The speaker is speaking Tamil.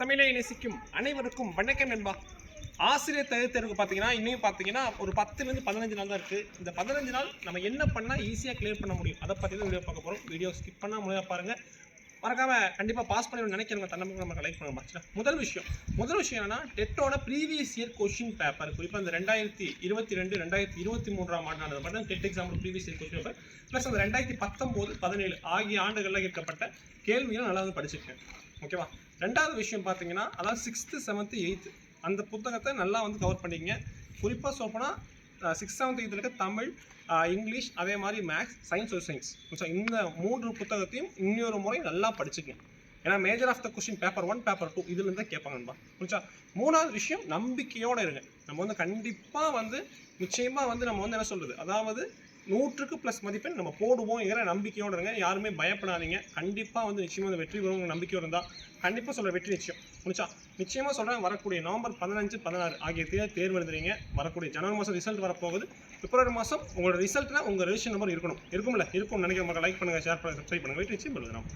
தமிழை நேசிக்கும் அனைவருக்கும் வணக்கம் நண்பா. ஆசிரியர் தகுதி தேர்வு பார்த்தீங்கன்னா இன்னும் பார்த்தீங்கன்னா ஒரு பத்துலேருந்து பதினஞ்சு நாள் தான் இருக்குது இந்த பதினஞ்சு நாள் நம்ம என்ன பண்ணால் ஈஸியாக கிளியர் பண்ண முடியும்? அதை பற்றி தான் வீடியோ பார்க்க போகிறோம் வீடியோ ஸ்கிப் பண்ணால் முழுமையாக பாருங்கள் மறக்காம கண்டிப்பாக பாஸ் பண்ணி நினைக்கிறவங்க தன்னம்பிக்கை நம்ம லைக் பண்ண மாட்டோம் முதல் விஷயம். முதல் விஷயம் என்னன்னா டெட்டோட ப்ரீவியஸ் இயர் கொஷின் பேப்பர் குறிப்பாக இந்த ரெண்டாயிரத்தி இருபத்தி ரெண்டு ரெண்டாயிரத்தி இருபத்தி மூன்றாம் ஆண்டானது மட்டும் TET exam previous year question paper plus அந்த ரெண்டாயிரத்தி பத்தொம்போது பதினேழு ஆகிய ஆண்டுகளில் கேட்கப்பட்ட கேள்விகளை நல்லா வந்து படிச்சிருக்கேன். ஓகேவா? ரெண்டாவது விஷயம் பார்த்தீங்கன்னா அதாவது சிக்ஸ்த்து செவன்த்து எயித்து அந்த புத்தகத்தை நல்லா வந்து கவர் பண்ணிக்கங்க. குறிப்பாக சொல்லப்போனால் சிக்ஸ் செவன்த் எயித்தில் இருக்க தமிழ் இங்கிலீஷ் அதே மாதிரி மேக்ஸ் சயின்ஸ் ஒரு சயின்ஸ் ஸோ இந்த மூன்று புத்தகத்தையும் இன்னொரு முறை நல்லா படிச்சுக்கங்க. ஏன்னா major of the question paper one paper two இதுலேருந்து கேட்பாங்க நண்பா. புரிச்சா மூணாவது விஷயம் நம்பிக்கையோடு இருங்க. நம்ம வந்து கண்டிப்பாக வந்து நிச்சயமாக வந்து நம்ம வந்து என்ன சொல்கிறது அதாவது நூற்றுக்கு ப்ளஸ் மதிப்பெண் நம்ம போடுவோங்கிற நம்பிக்கையோடு இருங்க. யாருமே பயப்படாதீங்க. கண்டிப்பாக வந்து நிச்சயமாக அந்த வெற்றி பெறுவோங்க நம்பிக்கையோடு இருந்தால் கண்டிப்பாக சொல்கிற வெற்றி நிச்சயம். முடிச்சா நிச்சயமாக சொல்கிறேன் வரக்கூடிய நவம்பர் பதினஞ்சு பதினாறு ஆகிய தேர் தேர்வு எழுதுறீங்க. வரக்கூடிய ஜனவரி மாதம் ரிசல்ட் வரப்போகுது. பிப்ரவரி மாதம் உங்களோட ரிசல்ட்டில் உங்கள் ரெஜிஸ்டர் நம்பர் இருக்கணும். இருக்கும்ல? இருக்கும்னு நினைக்கிற மக்கள் லைக் பண்ணுங்கள் ஷேர் பண்ணுங்கள் சப்ஸ்கிரைப் பண்ணுங்கள் வெற்றி நிச்சயம் எழுதணும்